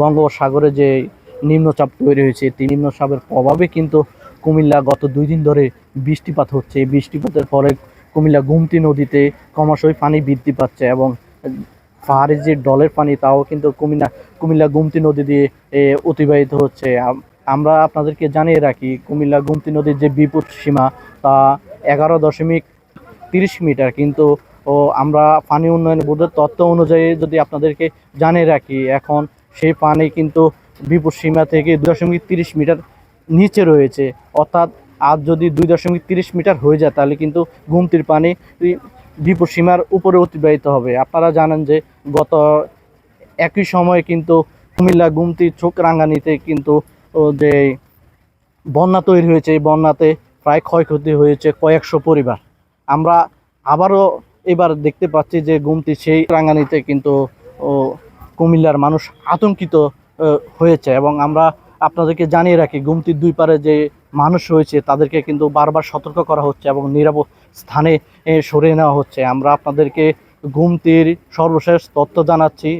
বঙ্গোপসাগরে যে নিম্নচাপ তৈরি হয়েছে এই নিম্নচাপের প্রভাবে কিন্তু কুমিল্লা গত দুই দিন ধরে বৃষ্টিপাত হচ্ছে। এই বৃষ্টিপাতের ফলে কুমিল্লা গুমতি নদীতে ক্রমশই পানি বৃদ্ধি পাচ্ছে এবং পাহাড়ের যে ডলের পানি, তাও কিন্তু কুমিল্লা কুমিল্লা গুমতি নদী দিয়ে অতিবাহিত হচ্ছে। আমরা আপনাদেরকে জানিয়ে রাখি, কুমিল্লা গুমতি নদীর যে বিপদ সীমা, তা এগারো দশমিক তিরিশ মিটার। কিন্তু, ও, আমরা পানি উন্নয়ন বোর্ডের তথ্য অনুযায়ী যদি আপনাদেরকে জানিয়ে রাখি, এখন সেই পানি কিন্তু বিপদ সীমা থেকে দুই দশমিক তিরিশ মিটার নিচে রয়েছে। অর্থাৎ আজ যদি দুই দশমিক তিরিশ মিটার হয়ে যায়, তাহলে কিন্তু গুমতির পানি বিপদ সীমার উপরে অতিবাহিত হবে। আপনারা জানেন যে গত একই সময়ে কিন্তু কুমিল্লা গুমতি চোখ রাঙ্গানিতে কিন্তু যে বন্যা তৈরি হয়েছে, এই বন্যাতে প্রায় ক্ষয়ক্ষতি হয়েছে কয়েকশো পরিবার। আমরা আবারও এবার দেখতে পাচ্ছি যে গুমতি সেই রাঙ্গানিতে কিন্তু কুমিল্লার মানুষ আতঙ্কিত হয়েছে এবং আমরা আপনাদেরকে জানিয়ে রাখি, গুমতির দুই পারে যে মানুষ রয়েছে, তাদেরকে কিন্তু বারবার সতর্ক করা হচ্ছে এবং নিরাপদ স্থানে সরিয়ে নেওয়া হচ্ছে। আমরা আপনাদেরকে গুমতির সর্বশেষ তথ্য জানাচ্ছি।